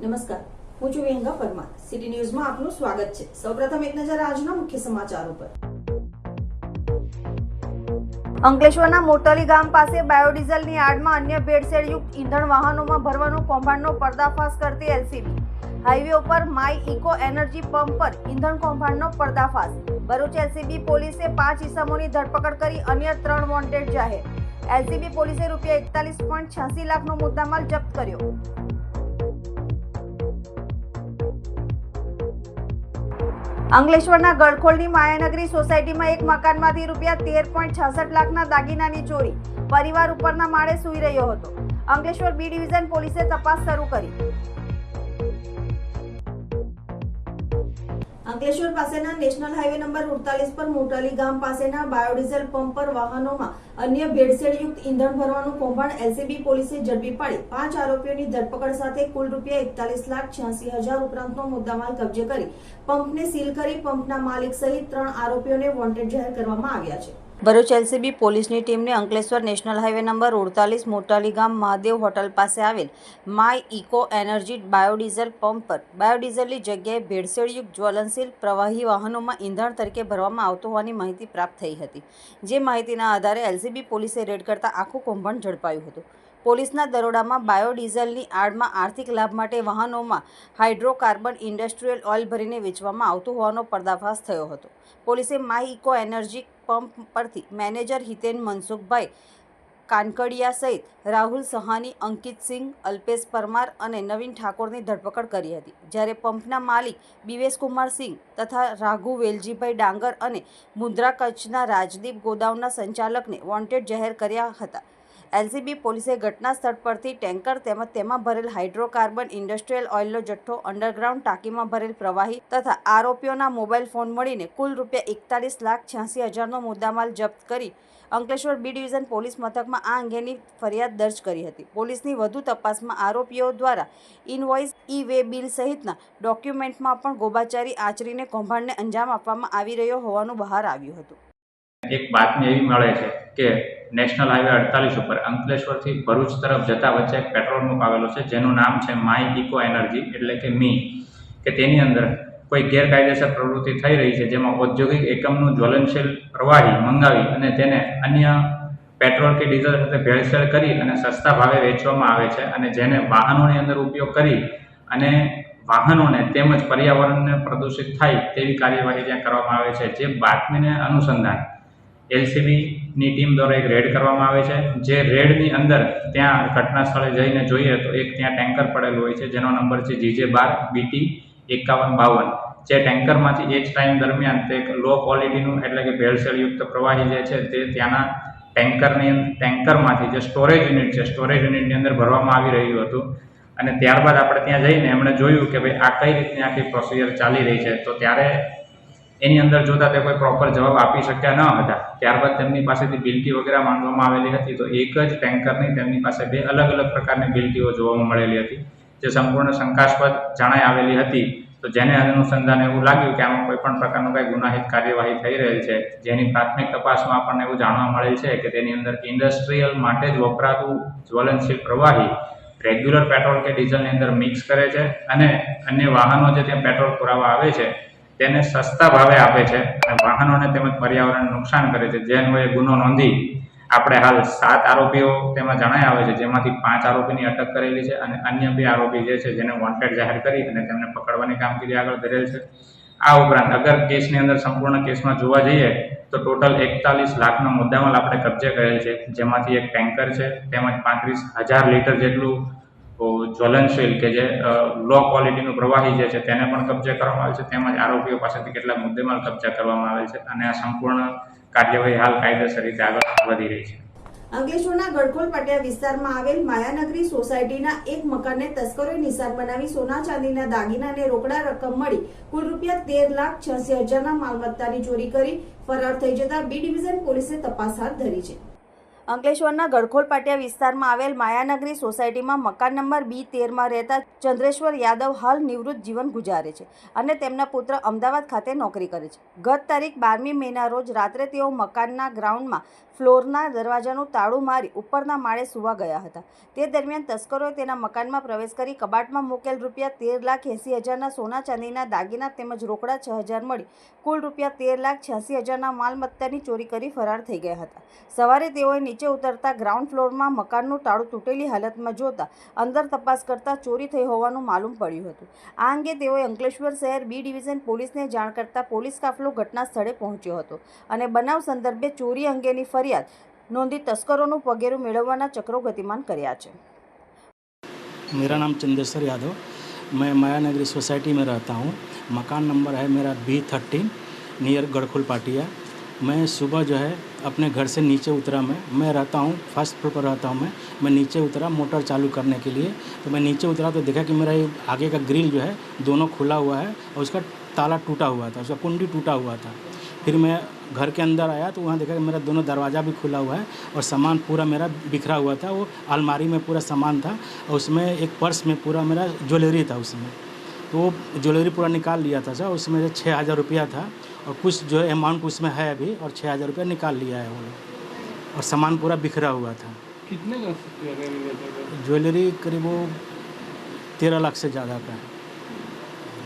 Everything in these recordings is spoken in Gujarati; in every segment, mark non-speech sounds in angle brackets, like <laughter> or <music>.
નમસ્કાર. હું છું વિહંગા પરમાર. સિટી ન્યૂઝમાં આપનું સ્વાગત છે. સૌપ્રથમ એક નજર આજના મુખ્ય સમાચારો પર. અંકલેશ્વરના મોટલી ગામ પાસે બાયોડીઝલની આડમાં અન્ય ભેળસેળયુક્ત ઈંધણ વાહનોમાં ભરવાનું કૌભાંડનો પર્દાફાશ કરતી એલસીબી. હાઈવે ઉપર માય ઇકો એનર્જી પંપ પર ઈંધણ કૌભાંડનો પર્દાફાશ. ભરૂચ એલસીબી પોલીસે પાંચ ઇસમોની ધરપકડ કરી અન્ય ત્રણ વોન્ટેડ જાહેર. એલસીબી પોલીસે રૂપિયા એકતાલીસ પોઈન્ટ છ્યાસી લાખનો મુદ્દામાલ જપ્ત કર્યો. અંકલેશ્વરના ગળખોલની માયાનગરી સોસાયટીમાં એક મકાનમાંથી રૂપિયા તેર પોઈન્ટ છસઠ લાખના દાગીનાની ચોરી પરિવાર ઉપરના માળે સૂઈ રહ્યો હતો. અંકલેશ્વર બી ડિવિઝન પોલીસે તપાસ શરૂ કરી. અંકલેશ્વર પાસેના નેશનલ હાઈવે નંબર ઉડતાલીસ પર મોટાલી ગામ પાસેના બાયોડીઝલ પંપ પર વાહનોમાં અન્ય ભેળસેળયુક્ત ઈંધણ ભરવાનું કૌભાંડ એલસીબી પોલીસે ઝડપી પાડી. પાંચ આરોપીઓની ધરપકડ સાથે કુલ રૂપિયા એકતાલીસ લાખ છ્યાસી હજાર ઉપરાંતનો મુદ્દામાલ કબજે કરી. પંપને સીલ કરી પંપના માલિક સહિત ત્રણ આરોપીઓને વોન્ટેડ જાહેર કરવામાં આવ્યા છે. ભરૂચ એલસીબી પોલીસની ટીમને અંકલેશ્વર નેશનલ હાઈવે નંબર ઉડતાલીસ મોટાલી ગામ મહાદેવ હોટલ પાસે આવેલ my eco energy biodiesel pump પર બાયોડીઝલની જગ્યાએ ભેળસેળયુક્ત જ્વલનશીલ પ્રવાહી વાહનોમાં ઈંધણ તરીકે ભરવામાં આવતું હોવાની માહિતી પ્રાપ્ત થઈ હતી. જે માહિતીના આધારે એલસીબી પોલીસે રેડ કરતા આખું કૌભાંડ ઝડપાયું હતું. પોલીસના દરોડામાં બાયોડીઝલની આડમાં આર્થિક લાભ માટે વાહનોમાં હાઇડ્રોકાર્બન ઇન્ડસ્ટ્રીયલ ઓઇલ ભરીને વેચવામાં આવતું હોવાનો પર્દાફાશ થયો હતો. પોલીસે માય ઇકો એનર્જી પંપ પરથી મેનેજર હિતેન મનસુખભાઈ કાનકડિયા સહિત રાહુલ સહાની, અંકિત સિંહ અલ્પેશ પરમાર અને નવીન ઠાકોરની ધરપકડ કરી હતી. જ્યારે પંપના માલિક બિવેશ સિંહ તથા રાઘુ વેલજીભાઈ ડાંગર અને મુદ્રા કચ્છના રાજદીપ ગોદાવના સંચાલકને વોન્ટેડ જાહેર કર્યા હતા. એલસીબી પોલીસે ઘટના સ્થળ પરથી ટેન્કર તેમજ તેમાં ભરેલ હાઇડ્રોકાર્બન ઇન્ડસ્ટ્રીયલ ઓઇલનો જથ્થો અંડરગ્રાઉન્ડ ટાંકીમાં ભરેલ પ્રવાહી તથા આરોપીઓના મોબાઈલ ફોન મળીને કુલ રૂપિયા એકતાલીસ લાખ છ્યાસી હજારનો મુદ્દામાલ જપ્ત કરી અંકલેશ્વર બી ડિવિઝન પોલીસ મથકમાં આ અંગેની ફરિયાદ દર્જ કરી હતી. પોલીસની વધુ તપાસમાં આરોપીઓ દ્વારા ઇનવોઇસ, ઈ વે બિલ સહિતના ડોક્યુમેન્ટમાં પણ ગોબાચારી, આચરીને કૌભાંડને અંજામ આપવામાં આવી રહ્યો હોવાનું બહાર આવ્યું હતું. એક બાતમી એવી મળે છે કે નેશનલ હાઈવે અડતાલીસ ઉપર અંકલેશ્વરથી ભરૂચ તરફ જતા વચ્ચે એક પેટ્રોલ પંપ આવેલો છે, જેનું નામ છે માય ઇકો એનર્જી, એટલે કે મી, કે તેની અંદર કોઈ ગેરકાયદેસર પ્રવૃત્તિ થઈ રહી છે, જેમાં ઔદ્યોગિક એકમનું જ્વલનશીલ પ્રવાહી મંગાવી અને તેને અન્ય પેટ્રોલ કે ડીઝલ સાથે ભેળસેળ કરી અને સસ્તા ભાવે વેચવામાં આવે છે અને જેને વાહનોની અંદર ઉપયોગ કરી અને વાહનોને તેમજ પર્યાવરણને પ્રદૂષિત થાય તેવી કાર્યવાહી ત્યાં કરવામાં આવે છે. જે બાતમીને અનુસંધાન એલસીબીની ટીમ દ્વારા એક રેડ કરવામાં આવે છે. જે રેડની અંદર ત્યાં ઘટના સ્થળે જઈને જોઈએ તો એક ત્યાં ટેન્કર પડેલું હોય છે, જેનો નંબર છે જીજે બાર બીટી એકાવન બાવન. જે ટેન્કરમાંથી એ જ ટાઈમ દરમિયાન તે એક લો ક્વોલિટીનું એટલે કે ભેળસેળયુક્ત પ્રવાહી જે છે તે ત્યાંના ટેન્કરની ટેન્કરમાંથી જે સ્ટોરેજ યુનિટ છે, સ્ટોરેજ યુનિટની અંદર ભરવામાં આવી રહ્યું હતું. અને ત્યારબાદ આપણે ત્યાં જઈને એમણે જોયું કે ભાઈ આ કઈ રીતની આખી પ્રોસિજર ચાલી રહી છે. તો ત્યારે એની અંદર જોતા તે કોઈ પ્રોપર જવાબ આપી શક્યા ન હતા, ત્યારબાદ તેમની પાસેથી બિલ્ટી વગેરે માંગવામાં આવેલી હતી, તો એક જ ટેન્કરની તેમની પાસે બે અલગ અલગ પ્રકારની બિલ્ટીઓ જોવામાં મળેલી હતી, જે સંપૂર્ણ શંકાસ્પદ જણાઈ આવેલી હતી. તો જેને અનુસંધાને એવું લાગ્યું કે આમાં કોઈ પણ પ્રકારનું કંઈ ગુનાહિત કાર્યવાહી થઈ રહેલ છે, જેની પ્રાથમિક તપાસમાં આપણને એવું જાણવા મળેલ છે કે તેની અંદર ઇન્ડસ્ટ્રીયલ માટે જ વપરાતું જ્વલનશીલ પ્રવાહી રેગ્યુલર પેટ્રોલ કે ડીઝલની અંદર મિક્સ કરે છે અને અન્ય વાહનો જે ત્યાં પેટ્રોલ પુરાવા આવે છે તેને સસ્તા ભાવે આપે છે અને વાહનોને તેમજ પર્યાવરણને નુકસાન કરે છે. જે અન્વયે ગુનો નોંધી આપણે હાલ સાત આરોપીઓ તેમાં જણાઈ આવે છે, જેમાંથી પાંચ આરોપીની અટક કરેલી છે અને અન્ય બે આરોપી જે છે જેને વોન્ટેડ જાહેર કરી અને તેમને પકડવાની કામગીરી આગળ ધરેલ છે. આ ઉપરાંત અગર કેસની અંદર સંપૂર્ણ કેસમાં જોવા જઈએ તો ટોટલ એકતાલીસ લાખનો મુદ્દામાલ આપણે કબજે કરેલ છે. જેમાંથી એક ટેન્કર છે, તેમજ પાંત્રીસ હજાર લીટર જેટલું જ્વલનશીલ કે જે લો ક્વોલિટીનું પ્રવાહી જે છે તેને પણ કબજે કરવામાં આવે છે. તેમજ આરોપીઓ પાસેથી કેટલાક મુદ્દેમાલ કબજા કરવામાં આવે છે અને આ સંપૂર્ણ કાર્યવાહી હાલ કાયદેસર રીતે આગળ વધી રહી છે. અંકલેશ્વરના ગડખોલ પટિયા વિસ્તારમાં આવેલ માયાનગરી સોસાયટીના એક મકાનને તસ્કરોએ નિશાન બનાવી સોના ચાંદીના દાગીના અને રોકડા રકમ મળી કુલ રૂપિયા તેર લાખ છ્યાસી હજારના માલમત્તાની ચોરી કરી ફરાર થઈ જતા બી ડિવિઝન પોલીસે તપાસ હાથ ધરી છે. અંકલેશ્વરના ગળખોલ પાટિયા વિસ્તારમાં આવેલ માયાનગરી સોસાયટીમાં મકાન નંબર બી તેરમાં રહેતા ચંદ્રેશ્વર યાદવ હાલ નિવૃત્ત જીવન ગુજારે છે અને તેમના પુત્ર અમદાવાદ ખાતે નોકરી કરે છે. ગત તારીખ બારમી મેના રોજ રાત્રે તેઓ મકાનના ગ્રાઉન્ડમાં ફ્લોરના દરવાજાનું તાળું મારી ઉપરના માળે સૂવા ગયા હતા. તે દરમિયાન તસ્કરોએ તેના મકાનમાં પ્રવેશ કરી કબાટમાં મૂકેલ રૂપિયા તેર લાખ એંસી હજારના સોના ચાંદીના દાગીના તેમજ રોકડા છ હજાર મળી કુલ રૂપિયા તેર લાખ છ્યાસી હજારના માલમત્તાની ચોરી કરી ફરાર થઈ ગયા હતા. સવારે તેઓએ નીચે ઉતરતા ગ્રાઉન્ડ ફ્લોરમાં મકાનનું તાળું તૂટેલી હાલતમાં જોતા અંદર તપાસ કરતા ચોરી થઈ હોવાનું માલુમ પડ્યું હતું આ અંગે તેઓએ અંકલેશ્વર શહેર બી ડિવિઝન પોલીસને જાણ કરતા પોલીસ કાફલો ઘટના સ્થળે પહોંચ્યો હતો અને બનાવ સંદર્ભે ચોરી અંગેની ફરિયાદ નોંધી તસ્કરોનું પગેરું મેળવવાના ચક્રો ગતિમાન કર્યા છે मेरा नाम चंदेश्वर यादव मैं माया नगरी सोसाइटी में रहता हूँ मकान नंबर है मेरा B thirteen near Gadhkhul Patiya मैं सुबह जो है अपने घर से नीचे उतरा मैं मैं रहता हूँ फ़र्स्ट फ्लोर पर रहता हूँ मैं। मैं नीचे उतरा मोटर चालू करने के लिए। तो मैं नीचे उतरा तो देखा कि मेरा आगे का ग्रिल जो है दोनों खुला हुआ है और उसका ताला टूटा हुआ था, उसका कुंडी टूटा हुआ था। फिर मैं घर के अंदर आया तो वहाँ देखा कि मेरा दोनों दरवाज़ा भी खुला हुआ है और सामान पूरा मेरा बिखरा हुआ था, वो अलमारी में पूरा सामान था और उसमें एक पर्स में पूरा मेरा ज्वेलरी था उसमें। तो वो ज्वेलरी पूरा निकाल लिया था सर, उसमें छः हज़ार रुपया था। और कुछ जो है अमाउंट उसमें है अभी और छः हज़ार रुपया निकाल लिया है वो लोग। और सामान पूरा बिखरा हुआ था। कितने का ज्वेलरी ज्वेलरी करीब वो तेरह लाख से ज़्यादा का है।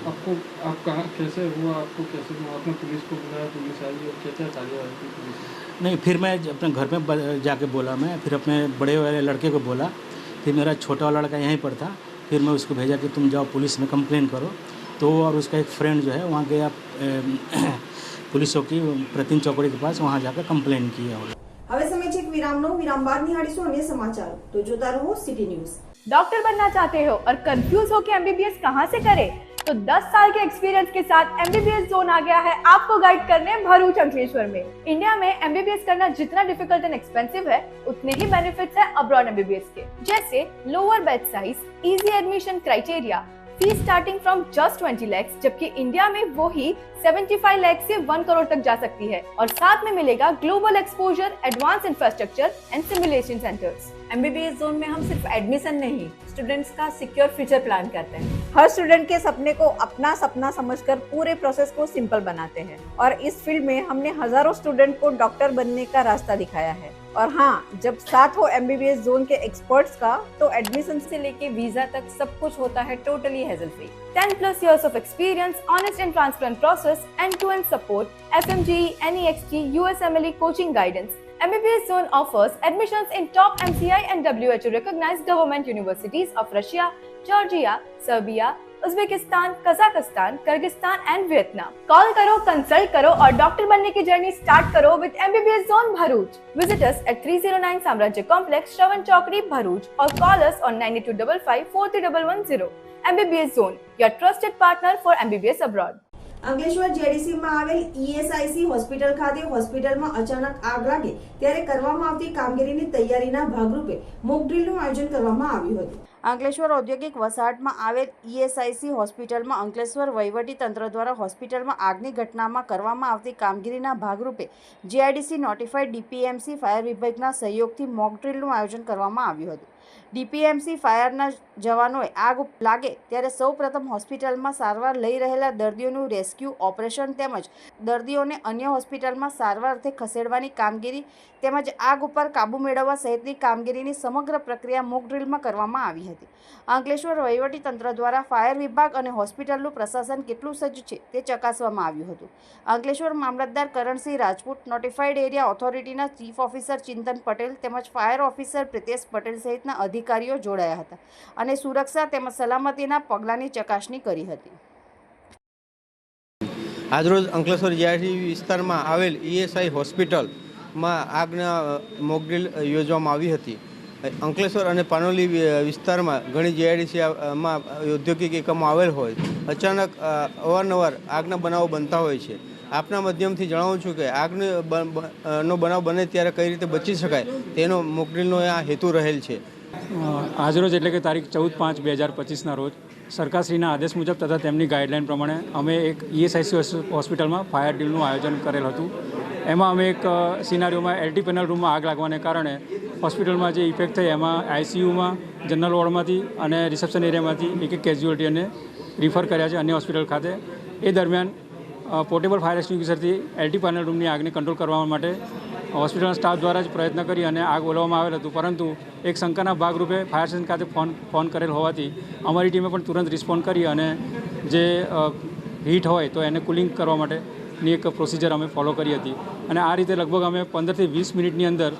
आपको आप कहाँ कैसे हुआ? आपको कैसे हुआ? आपने पुलिस को बुलाया? पुलिस आई और कैसे पुलिस नहीं फिर मैं अपने घर में जाके बोला मैं फिर अपने बड़े वाले लड़के को बोला। फिर मेरा छोटा वाला लड़का यहीं पर था। फिर मैं उसको भेजा कि तुम जाओ पुलिस में कंप्लेन करो। तो और उसका एक फ्रेंड जो है वहाँ गया <coughs> पुलिस चौकी प्रतिन चौकड़ी के पास वहाँ जाकर कंप्लेन किया वो लोग। હવે સમય છે એક વિરામનો વિરામ બાદ નિહાળીશું અન્ય સમાચારો તો જોતા રહો સિટી ન્યૂઝ डॉक्टर बनना चाहते हो और कंफ्यूज हो कि एमबीबीएस कहाँ से करें तो 10 साल के एक्सपीरियंस के साथ एमबीबीएस जोन आ गया है आपको गाइड करने भरूच अंकलेश्वर में इंडिया में एमबीबीएस करना जितना डिफिकल्ट एंड एक्सपेंसिव है उतने ही बेनिफिट्स है अब्रॉड एमबीबीएस के जैसे lower bed size easy admission criteria fees starting from just 20 lakhs जबकि इंडिया में वो ही 75 लैक्स से वन करोड़ तक जा सकती है। और साथ में मिलेगा global exposure advance infrastructure and simulation centres MBBS zone में हम सिर्फ़ एडमिशन नहीं स्टूडेंट्स का सिक्योर फ्यूचर प्लान करते हैं। हर स्टूडेंट के सपने को अपना सपना समझकर पूरे प्रोसेस को सिंपल बनाते हैं। और इस फ़ील्ड में हमने हज़ारों स्टूडेंट को डॉक्टर बनने का रास्ता दिखाया है। और हाँ जब साथ हो एमबीबीएस जोन के एक्सपर्ट्स का तो एडमिशन से लेके वीज़ा तक सब कुछ होता है totally hassle free 10 plus years of experience, honest and transparent process, end-to-end support, FMGE, NEXT, USMLE coaching guidance. MBBS Zone offers admissions in top MCI and WHO recognized government universities of Russia, Georgia, Serbia, Uzbekistan Kazakhstan Kyrgyzstan and Vietnam call करो कंसल्ट करो और डॉक्टर बनने की जर्नी स्टार्ट करो with MBBS zone Bharuch visit us at 309 Samrajya complex Shravan Chokdi Bharuch और call us on 9255 MBBS Zone, your trusted partner for MBBS abroad. Ankleshwar જેડીસીમાં આવેલ ઈએસઆઈસી હોસ્પિટલ ખાતે હોસ્પિટલમાં અચાનક આગ લાગે ત્યારે કરવામાં આવતી કામગીરીની તૈયારીના ભાગરૂપે મોક ડ્રીલનું આયોજન કરવામાં આવ્યું હતું. અંકલેશ્વર ઔદ્યોગિક વસાહતમાં આવેલ ઈએસઆઈસી હોસ્પિટલમાં અંકલેશ્વર વહીવટી તંત્ર દ્વારા હોસ્પિટલમાં આગની ઘટનામાં કરવામાં આવતી કામગીરીના ભાગરૂપે જીઆઈડીસી નોટિફાઈડ ડીપીએમસી ફાયર વિભાગના સહયોગથી મોક ડ્રીલનું આયોજન કરવામાં આવ્યું હતું. ડીપીએમસી ફાયરના જવાનોએ આગ લાગે ત્યારે સૌ પ્રથમ હોસ્પિટલમાં સારવાર લઈ રહેલા દર્દીઓનું રેસ્ક્યુ ઓપરેશન તેમજ દર્દીઓને અન્ય હોસ્પિટલમાં સારવાર અર્થે ખસેડવાની કામગીરી તેમજ આગ ઉપર કાબૂ મેળવવા સહિતની કામગીરીની સમગ્ર પ્રક્રિયા મોક ડ્રીલમાં કરવામાં આવી હતી. અંકલેશ્વર વહીવટી તંત્ર દ્વારા ફાયર વિભાગ અને હોસ્પિટલનું પ્રશાસન કેટલું સજ્જ છે તે ચકાસવામાં આવ્યું હતું. અંકલેશ્વર મામલતદાર કરણસિંહ રાજપૂત નોટિફાઈડ એરિયા ઓથોરિટીના ચીફ ઓફિસર ચિંતન પટેલ તેમજ ફાયર ઓફિસર પ્રિતેશ પટેલ સહિતના અધિકારીઓ જોડાયા હતા અને સુરક્ષા તેમજ સલામતીના પગલાંની ચકાસણી કરી હતી. આજરોજ અંકલેશ્વર જીઆઈટી વિસ્તારમાં આવેલ ઈએસઆઈ હોસ્પિટલમાં આગના મોકડ્રીલ યોજવામાં આવી હતી. અંકલેશ્વર અને પાનોલી વિસ્તારમાં ઘણી જીઆઈડીસીમાં ઔદ્યોગિક એકમો આવેલ હોય. અચાનક અવારનવાર આગના બનાવો બનતા હોય છે. આપના માધ્યમથી જણાવું છું કે આગનો નો બનાવ બને ત્યારે કઈ રીતે બચી શકાય તેનો મોકડ્રીલનો આ હેતુ રહેલ છે. આજરોજ એટલે કે તારીખ ચૌદ પાંચ બે હજાર પચીસના રોજ સરકારશ્રીના આદેશ મુજબ તથા તેમની ગાઈડલાઇન પ્રમાણે અમે એક ઈએસઆઈસી હોસ્પિટલમાં ફાયર ડીલનું આયોજન કરેલ હતું. એમાં અમે એક સિનારીઓમાં એલટી પેનલ રૂમમાં આગ લાગવાને કારણે હોસ્પિટલમાં જે ઇફેક્ટ થઈ એમાં આઈસીયુમાં જનરલ વોર્ડમાંથી અને રિસેપ્શન એરિયામાંથી એક એક કેઝ્યુઅલ્ટીને રિફર કર્યા છે અન્ય હોસ્પિટલ ખાતે. એ દરમિયાન પોર્ટેબલ ફાયર એક્સ્ટિંગ્વિશરથી એલટી પેનલ રૂમની આગને કંટ્રોલ કરવા માટે હોસ્પિટલના સ્ટાફ દ્વારા જ પ્રયત્ન કરી અને આગ ઓલવવામાં આવેલ હતું. પરંતુ એક શંકાના ભાગરૂપે ફાયર સ્ટેશન ખાતે ફોન ફોન કરેલ હોવાથી અમારી ટીમે પણ તુરંત રિસ્પોન્ડ કરી અને જે હીટ હોય તો એને કુલિંગ કરવા માટેની એક પ્રોસિજર અમે ફોલો કરી હતી. અને આ રીતે લગભગ અમે પંદરથી વીસ મિનિટની અંદર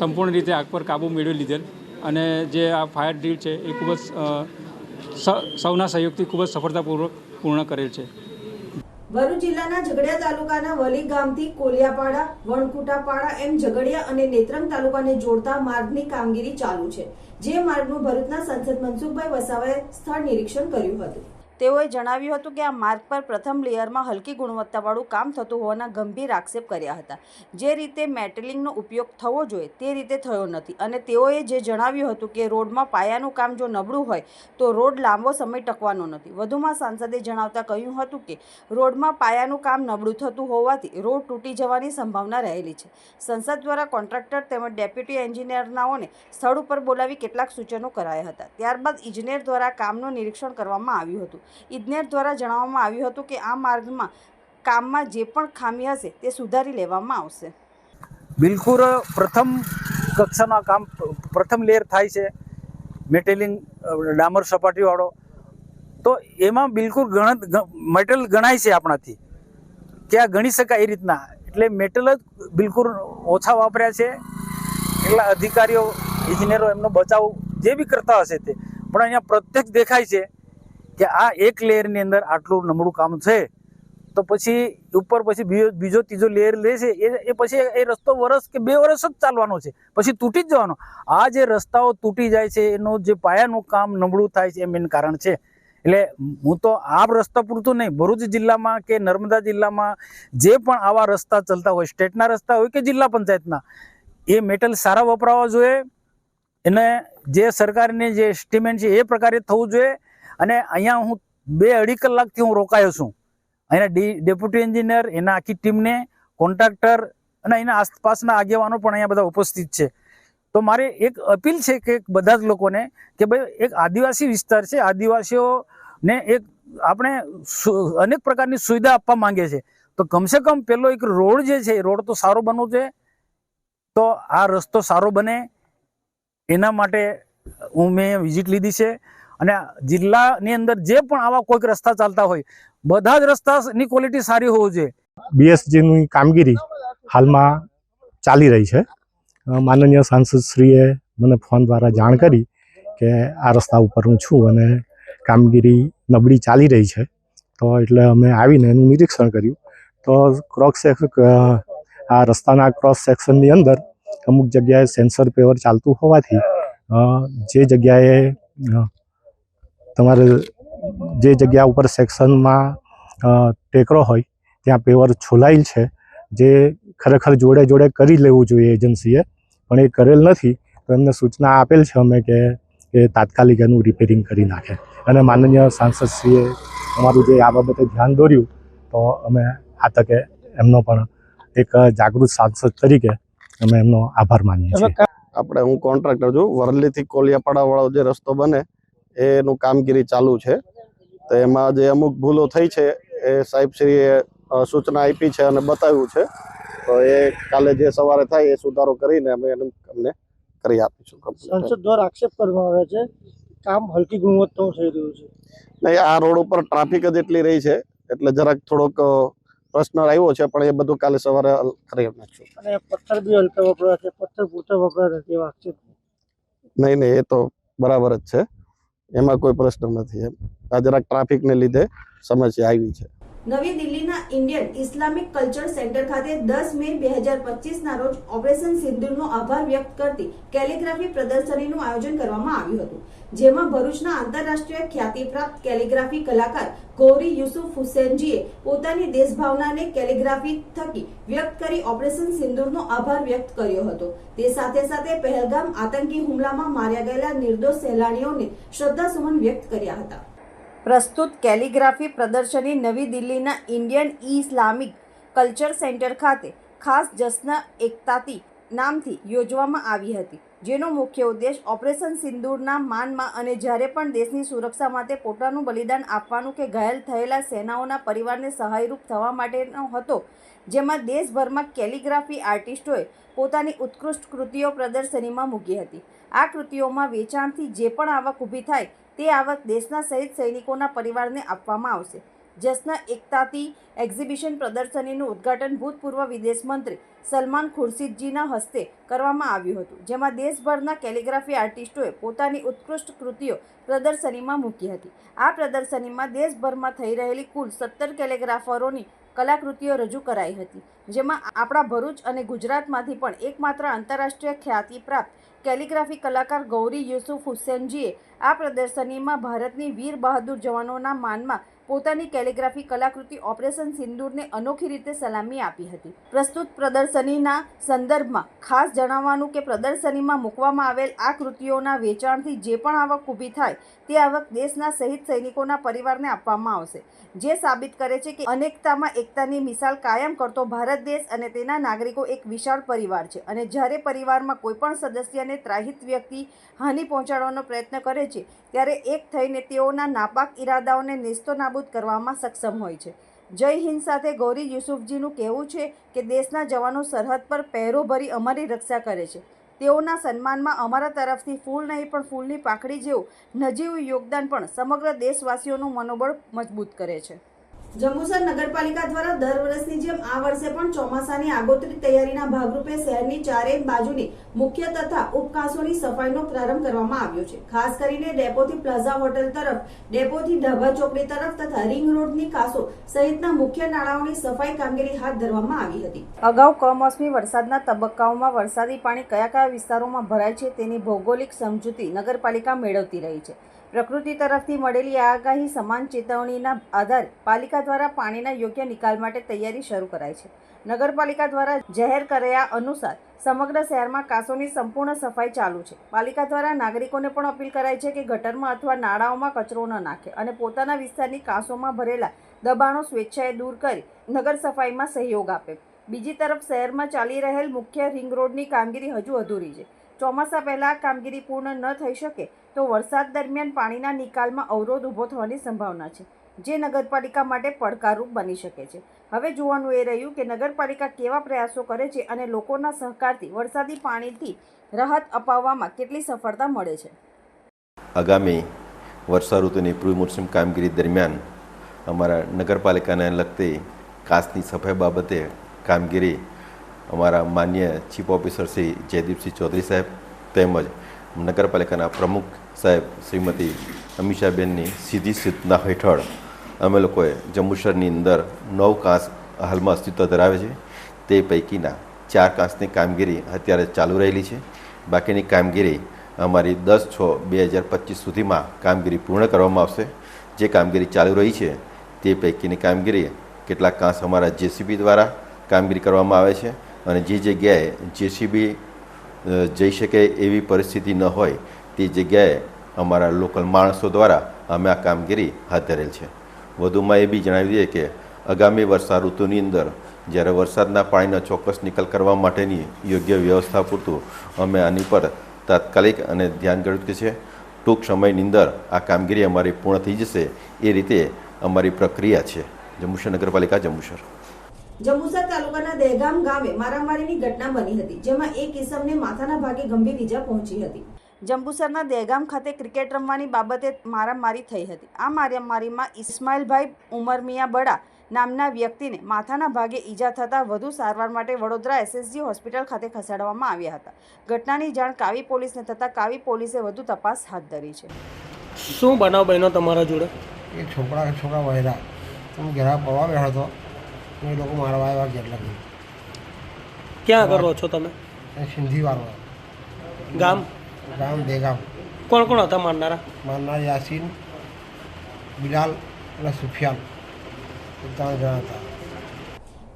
સંપૂર્ણ રીતે આગ પર કાબૂ મેળવી લીધેલ. અને જે આ ફાયર ડ્રીલ છે એ ખૂબ જ સૌના સહયોગથી ખૂબ જ સફળતાપૂર્વક પૂર્ણ કરેલ છે. ભરૂચ જિલ્લાના ઝઘડિયા તાલુકાના વલી ગામથી કોલિયાપાડા વણકુટાપાડા એમ ઝઘડિયા અને નેત્રંગ તાલુકાને જોડતા માર્ગની કામગીરી ચાલુ છે. જે માર્ગનું ભરૂચના સંસદ મનસુખભાઈ વસાવાએ સ્થળ નિરીક્ષણ કર્યું હતું. તેઓએ જણાવ્યું હતું કે આ માર્ગ પર પ્રથમ લેયરમાં હલકી ગુણવત્તાવાળું કામ થતું હોવાના ગંભીર આક્ષેપ કર્યા હતા. જે રીતે મેટલિંગનો ઉપયોગ થવો જોઈએ તે રીતે થયો નથી અને તેઓએ જે જણાવ્યું હતું કે રોડમાં પાયાનું કામ જો નબળું હોય તો રોડ લાંબો સમય ટકવાનો નથી. વધુમાં સાંસદે જણાવતા કહ્યું હતું કે રોડમાં પાયાનું કામ નબળું થતું હોવાથી રોડ તૂટી જવાની સંભાવના રહેલી છે. સંસદ દ્વારા કોન્ટ્રાક્ટર તેમજ ડેપ્યુટી એન્જિનિયરનાઓને સ્થળ ઉપર બોલાવી કેટલાક સૂચનો કરાયા હતા. ત્યારબાદ ઇજનેર દ્વારા કામનું નિરીક્ષણ કરવામાં આવ્યું હતું. ઇજનેર દ્વારા જણાવવામાં આવ્યું હતું કે આ માર્ગમાં કામમાં જે પણ ખામી હશે તે સુધારી લેવામાં આવશે. બિલકુલ પ્રથમ કક્ષાના કામ પ્રથમ લેયર થાય છે મેટેલિંગ ડામર સપાટીવાળો. તો એમાં બિલકુલ ગણ મેટલ ગણાય છે આપણાથી. આ ગણી શકાય એ રીતના. એટલે મેટલ જ બિલકુલ ઓછા વાપર્યા છે. એટલા અધિકારીઓ, ઇજનેરો એમનો બચાવ જે બી કરતા હશે તે. પણ અહીંયા પ્રત્યક્ષ દેખાય છે. કે આ એક લેયરની અંદર આટલું નબળું કામ છે, તો પછી ઉપર પછી બીજો ત્રીજો લેયર લે છે, એ એ પછી એ રસ્તો વરસ કે બે વર્ષ જ ચાલવાનો છે, પછી તૂટી જ જવાનો. આ જે રસ્તાઓ તૂટી જાય છે, એનું જે પાયાનું કામ નબળું થાય છે, એ મેન કારણ છે. એટલે હું તો આ રસ્તા પૂરતું નહીં, ભરૂચ જિલ્લામાં કે નર્મદા જિલ્લામાં જે પણ આવા રસ્તા ચાલતા હોય, સ્ટેટના રસ્તા હોય કે જિલ્લા પંચાયતના, એ મેટલ સારા વપરાવા જોઈએ. એને જે સરકારની જે એસ્ટિમેટ છે, એ પ્રકારે થવું જોઈએ. અને અહીંયા હું બે અઢી કલાકથી હું રોકાયો છું. અહીંના ડેપ્યુટી એન્જિનિયર, એના આખી ટીમને, કોન્ટ્રાક્ટર અને એના આસપાસના આગેવાનો પણ અહીંયા બધા ઉપસ્થિત છે. તો મારે એક અપીલ છે કે બધા જ લોકોને કે ભાઈ એક આદિવાસી વિસ્તાર છે, આદિવાસીઓને એક આપણે અનેક પ્રકારની સુવિધા આપવા માંગે છે. તો કમસે કમ પેલો એક રોડ જે છે, એ રોડ તો સારો બનવો છે. તો આ રસ્તો સારો બને. એના માટે હું મેં વિઝિટ લીધી છે. અને જિલ્લાની અંદર જે પણ આવા કોઈક રસ્તા ચાલતા હોય, બધા જ રસ્તાની ક્વોલિટી સારી હોવું જોઈએ. બીએસજીની કામગીરી હાલમાં ચાલી રહી છે. માનનીય સાંસદશ્રીએ મને ફોન દ્વારા જાણ કરી કે આ રસ્તા ઉપર હું છું અને કામગીરી નબળી ચાલી રહી છે. તો એટલે અમે આવીને એનું નિરીક્ષણ કર્યું. તો ક્રોસ આ રસ્તાના ક્રોસ સેક્શનની અંદર અમુક જગ્યાએ સેન્સર પેવર ચાલતું હોવાથી જે જગ્યાએ તમારે જે જગ્યા ઉપર સેક્શનમાં ટેકરો હોય ત્યાં પેવર છોલાયેલ છે. જે ખરેખર જોડે જોડે કરી લેવું જોઈએ એજન્સીએ પણ એ કરેલ નથી. તો એમને સૂચના આપેલ છે અમે કે એ તાત્કાલિક એનું રિપેરિંગ કરી નાખે. અને માનનીય સાંસદશ્રીએ અમારું જે આ બાબતે ધ્યાન દોર્યું તો અમે આ તકે એમનો પણ એક જાગૃત સાંસદ તરીકે અમે એમનો આભાર માનીએ છીએ. આપણે હું કોન્ટ્રાક્ટર છું વરલીથી કોલિયાપાડા વાળો જે રસ્તો બને એનું કામગીરી ચાલુ છે. તો એમાં જે અમુક ભૂલો થઈ છે એ સાહેબશ્રીએ સૂચના આપી છે અને બતાવ્યું છે. તો એ કાલે જે સવારે થાય એ સુધારો કરીને અમે એનું અમને કરી આપીશું. સંસદ દ્વારા આક્ષેપ કરવામાં આવે છે. કામ હલકી ગુણવત્તાનું થઈ રહ્યું છે. નહીં આ રોડ ઉપર ટ્રાફિક જ એટલી રહી છે એટલે જરાક થોડોક પ્રશ્ન આવ્યો છે પણ એ બધું કાલે સવારે કરી નાખશું. અને પથ્થર બી હલકા વપરાય છે. પથ્થર પૂરતા વપરાય નથી એવા આક્ષેપ નહીં નહીં એ તો બરાબર જ છે. એમાં કોઈ પ્રશ્ન નથી એમ. આ જરાક ટ્રાફિકને લીધે સમસ્યા આવી છે. નવી દિલ્હીના ઇન્ડિયન ઇસ્લામિક કલ્ચર સેન્ટર ખાતે દસ મે બે હજાર પચીસના રોજ ઓપરેશન સિંદૂરનો આભાર વ્યક્ત કરતી કેલિગ્રાફી પ્રદર્શનીનું આયોજન કરવામાં આવ્યું હતું. જેમાં ભરૂચના આંતરરાષ્ટ્રીય ખ્યાતિપ્રાપ્ત કેલિગ્રાફી કલાકાર ગૌરી યુસુફ હુસેનજીએ પોતાની દેશભાવનાને કેલિગ્રાફી થકી વ્યક્ત કરી ઓપરેશન સિંદૂરનો આભાર વ્યક્ત કર્યો હતો. તે સાથે સાથે પહેલગામ આતંકી હુમલામાં માર્યા ગયેલા નિર્દોષ સહેલાણીઓને શ્રદ્ધાસુમન વ્યક્ત કર્યા હતા. પ્રસ્તુત કેલિગ્રાફી પ્રદર્શની નવી દિલ્હીના ઇન્ડિયન ઇસ્લામિક કલ્ચર સેન્ટર ખાતે ખાસ જશ્ન એકતાથી નામથી યોજવામાં આવી હતી, જેનો મુખ્ય ઉદ્દેશ ઓપરેશન સિંદૂરના માનમાં અને જ્યારે પણ દેશની સુરક્ષા માટે પોતાનું બલિદાન આપવાનું કે ઘાયલ થયેલા સેનાઓના પરિવારને સહાયરૂપ થવા માટેનો હતો, જેમાં દેશભરમાં કેલિગ્રાફી આર્ટિસ્ટોએ પોતાની ઉત્કૃષ્ટ કૃતિઓ પ્રદર્શનીમાં મૂકી હતી. આ કૃતિઓમાં વેચાણથી જે પણ આવક ઊભી થાય, તે આવક દેશના શહીદ સૈનિકોના પરિવારને આપવામાં આવશે. જસના એકતાથી એક્ઝિબિશન પ્રદર્શનીનું ઉદ્ઘાટન ભૂતપૂર્વ વિદેશ મંત્રી સલમાન ખુરશીદજીના હસ્તે કરવામાં આવ્યું હતું, જેમાં દેશભરના કેલિગ્રાફી આર્ટિસ્ટોએ પોતાની ઉત્કૃષ્ટ કૃતિઓ પ્રદર્શનીમાં મૂકી હતી. આ પ્રદર્શનીમાં દેશભરમાં થઈ રહેલી કુલ સત્તર કેલિગ્રાફરોની કલાકૃતિઓ રજૂ કરાઈ હતી, જેમાં આપણા ભરૂચ અને ગુજરાતમાંથી પણ એકમાત્ર આંતરરાષ્ટ્રીય ખ્યાતિ પ્રાપ્ત કેલિગ્રાફી કલાકાર ગૌરી યુસુફ હુસેનજીએ આ પ્રદર્શનીમાં ભારતની વીર બહાદુર જવાનોના માનમાં પોતાની કેલિગ્રાફી કલાકૃતિ ઓપરેશન સિંદૂરને અનોખી રીતે સલામી આપી હતી. પ્રસ્તુત પ્રદર્શનીના સંદર્ભમાં ખાસ જણાવવાનું કે પ્રદર્શનીમાં મૂકવામાં આવેલ આ કૃતિઓના વેચાણથી જે પણ આવક ઊભી થાય તે આવક દેશના શહીદ સૈનિકોના પરિવારને આપવામાં આવશે. જે સાબિત કરે છે કે અનેકતામાં એકતાની મિસાલ કાયમ કરતો ભારત દેશ અને તેના નાગરિકો એક વિશાળ પરિવાર છે અને જ્યારે પરિવારમાં કોઈપણ સદસ્યને ત્રાહિત વ્યક્તિ હાનિ પહોંચાડવાનો પ્રયત્ન કરે છે, ત્યારે એક થઈને તેઓના નાપાક ઈરાદાઓને નેસ્તો નાબૂદ કરવામાં સક્ષમ હોય છે. જય હિન્દ સાથે ગૌરી યુસુફજીનું કહેવું છે કે દેશના જવાનો સરહદ પર પહેરો ભરી અમારી રક્ષા કરે છે. તેઓના સન્માનમાં અમારા તરફથી ફૂલ નહીં, પણ ફૂલની પાંખડી જેવું નજીવું યોગદાન પણ સમગ્ર દેશવાસીઓનું મનોબળ મજબૂત કરે છે. જંબુસર નગરપાલિકા દ્વારા દર વર્ષની જેમ આ વર્ષે પણ ચોમાસાની આગોતરી તૈયારીના ભાગરૂપે શહેરની ચારેય બાજુની મુખ્ય તથા ઉપકાસોની સફાઈનો પ્રારંભ કરવામાં આવ્યો છે. ખાસ કરીને ડેપોથી પ્લાઝા હોટલ તરફ, ડેપોથી ઢાબા ચોકડી તરફ તથા રિંગ રોડની કાસો સહિતના મુખ્ય નાળાઓની સફાઈ કામગીરી હાથ ધરવામાં આવી હતી. અગાઉ કમોસમી વરસાદના તબક્કાઓમાં વરસાદી પાણી કયા કયા વિસ્તારોમાં ભરાય છે તેની ભૌગોલિક સમજૂતી નગરપાલિકા મેળવતી રહી છે. પ્રકૃતિ તરફથી મળેલી આગાહી સમાન ચેતવણીના આધારે પાલિકા દ્વારા પાણીના યોગ્ય નિકાલ માટે તૈયારી શરૂ કરાઈ છે. નગરપાલિકા દ્વારા જાહેર કર્યા અનુસાર સમગ્ર શહેરમાં કાંસોની સંપૂર્ણ સફાઈ ચાલુ છે. પાલિકા દ્વારા નાગરિકોને પણ અપીલ કરાઈ છે કે ગટરમાં અથવા નાળાઓમાં કચરો ન નાખે અને પોતાના વિસ્તારની કાંસોમાં ભરેલા દબાણો સ્વેચ્છાએ દૂર કરી નગર સફાઈમાં સહયોગ આપે. બીજી તરફ શહેરમાં ચાલી રહેલ મુખ્ય રિંગ રોડની કામગીરી હજુ અધૂરી છે. ચોમાસા પહેલાં કામગીરી પૂર્ણ ન થઈ શકે તો વરસાદ દરમિયાન પાણીના નિકાલમાં અવરોધ ઊભો થવાની સંભાવના છે, જે નગરપાલિકા માટે પડકારરૂપ બની શકે છે. હવે જોવાનું એ રહ્યું કે નગરપાલિકા કેવા પ્રયાસો કરે છે અને લોકોના સહકારથી વરસાદી પાણીથી રાહત અપાવવામાં કેટલી સફળતા મળે છે? આગામી વર્ષા ઋતુની પ્રી મોન્સૂન કામગીરી દરમિયાન અમારા નગરપાલિકાને લગતી કાચની સફાઈ બાબતે કામગીરી અમારા માન્ય ચીફ ઓફિસર શ્રી જયદીપસિંહ ચૌધરી સાહેબ તેમજ નગરપાલિકાના પ્રમુખ સાહેબ શ્રીમતી અમીષાબેનની સીધી સૂચના હેઠળ અમે લોકોએ જંબુસરની અંદર નવ કાંસ હાલમાં અસ્તિત્વ ધરાવે છે. તે પૈકીના ચાર કાંસની કામગીરી અત્યારે ચાલુ રહેલી છે. બાકીની કામગીરી અમારી દસ છ બે હજાર પચીસ સુધીમાં કામગીરી પૂર્ણ કરવામાં આવશે. જે કામગીરી ચાલુ રહી છે તે પૈકીની કામગીરી કેટલાક કાંસ અમારા જેસીબી દ્વારા કામગીરી કરવામાં આવે છે. અને જે જગ્યાએ જેસીબી જઈ શકે એવી પરિસ્થિતિ ન હોય, તે જગ્યાએ અમારા લોકલ માણસો દ્વારા અમે આ કામગીરી હાથ ધરેલ છે. વધુમાં એ બી જણાવી દઈએ કે આગામી વર્ષા ઋતુની અંદર જ્યારે વરસાદના પાણીનો ચોક્કસ નિકાલ કરવા માટેની યોગ્ય વ્યવસ્થા પૂરતું અમે આની પર તાત્કાલિક અને ધ્યાન ગણિત છે. ટૂંક સમયની અંદર આ કામગીરી અમારી પૂર્ણ થઈ જશે એ રીતે અમારી પ્રક્રિયા છે. જંબુસર નગરપાલિકા જંબુસર. જંબુસર તાલુકાના દહેગામ ગામે મારામારીની ઘટના બની હતી જેમાં એક ઇસમને માથાના ભાગે ગંભીર ઈજા પહોંચી હતી. જંબુસરના દહેગામ ખાતે ક્રિકેટ રમવાની બાબતે મારામારી થઈ હતી. આ મારામારીમાં ઇસ્માઇલભાઈ ઉમરમિયા બડા નામના વ્યક્તિને માથાના ભાગે ઈજા થતાં વધુ સારવાર માટે વડોદરા એસએસજી હોસ્પિટલ ખાતે ખસેડવામાં આવ્યા હતા. ઘટનાની જાણ કાવી પોલીસને થતાં કાવી પોલીસે વધુ તપાસ હાથ ધરી છે. શું બનાવ બન્યો તમારા જોડે? એ છોકરા છોકરા વહેરા હું ઘેરા પડવા બેઠો હતો. એ લોકો મારવા આવ્યા કેટલા બી. ક્યાં કરો છો તમે? સિંધી વાળો ગામ? ગામ દેગામ કોણ કોણ હતા મારનારા? મારનાર યાસીન બિલાલ અને સુફિયાન. ત્રણ જણા હતા.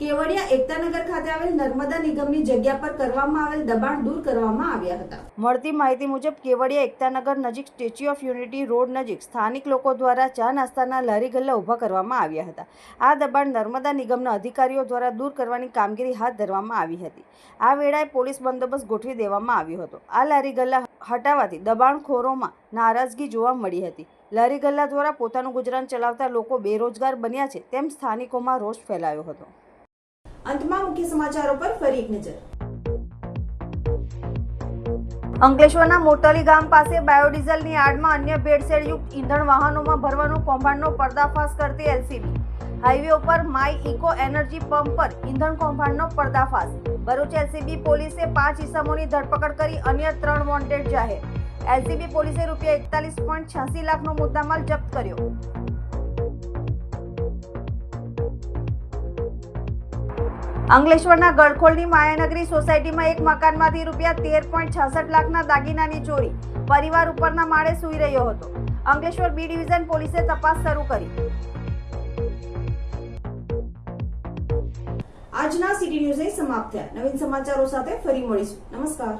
કેવડિયા એકતાનગર ખાતે આવેલ નર્મદા નિગમની જગ્યા પર કરવામાં આવેલ દબાણ દૂર કરવામાં આવ્યા હતા. મળતી માહિતી મુજબ કેવડિયા એકતાનગર નજીક સ્ટેચ્યુ ઓફ યુનિટી રોડ નજીક સ્થાનિક લોકો દ્વારા ચા નાસ્તાના લારી ગલ્લા ઊભા કરવામાં આવ્યા હતા. આ દબાણ નર્મદા નિગમના અધિકારીઓ દ્વારા દૂર કરવાની કામગીરી હાથ ધરવામાં આવી હતી. આ વેળાએ પોલીસ બંદોબસ્ત ગોઠવી દેવામાં આવ્યો હતો. આ લારી ગલ્લા હટાવવાથી દબાણખોરોમાં નારાજગી જોવા મળી હતી. લારી ગલ્લા દ્વારા પોતાનું ગુજરાન ચલાવતા લોકો બેરોજગાર બન્યા છે તેમ સ્થાનિકોમાં રોષ ફેલાયો હતો. અંતમાં મુખ્ય સમાચારો પર ફરી એક નજર. અંકલેશ્વરના મોટલી ગામ પાસે બાયોડીઝલની આડમાં અન્ય ભેળસેળયુક્ત ઈંધણ વાહનોમાં ભરવાનું કૌભાંડનો પર્દાફાશ કરતી એલસીબી. હાઈવે ઉપર માય ઇકો એનર્જી પંપ પર ઈંધણ કૌભાંડનો પર્દાફાશ. ભરૂચ એલસીબી પોલીસે પાંચ ઇસમોની ધરપકડ કરી અન્ય ત્રણ વોન્ટેડ જાહેર. એલસીબી પોલીસે રૂપિયા એકતાલીસ પોઈન્ટ છ્યાસી લાખનો મુદ્દામાલ જપ્ત કર્યો. અંકલેશ્વરના ગળખોલની માયાનગરી સોસાયટીમાં એક મકાનમાંથી રૂપિયા તેર પોઈન્ટ છાસઠ લાખના દાગીનાની ચોરી પરિવાર ઉપરના માળે સૂઈ રહ્યો હતો. અંકલેશ્વર બી ડિવિઝન પોલીસે તપાસ શરૂ કરી. આજના સિટી ન્યૂઝ સમાપ્ત થયા. નવીન સમાચારો સાથે ફરી મળીશું. નમસ્કાર.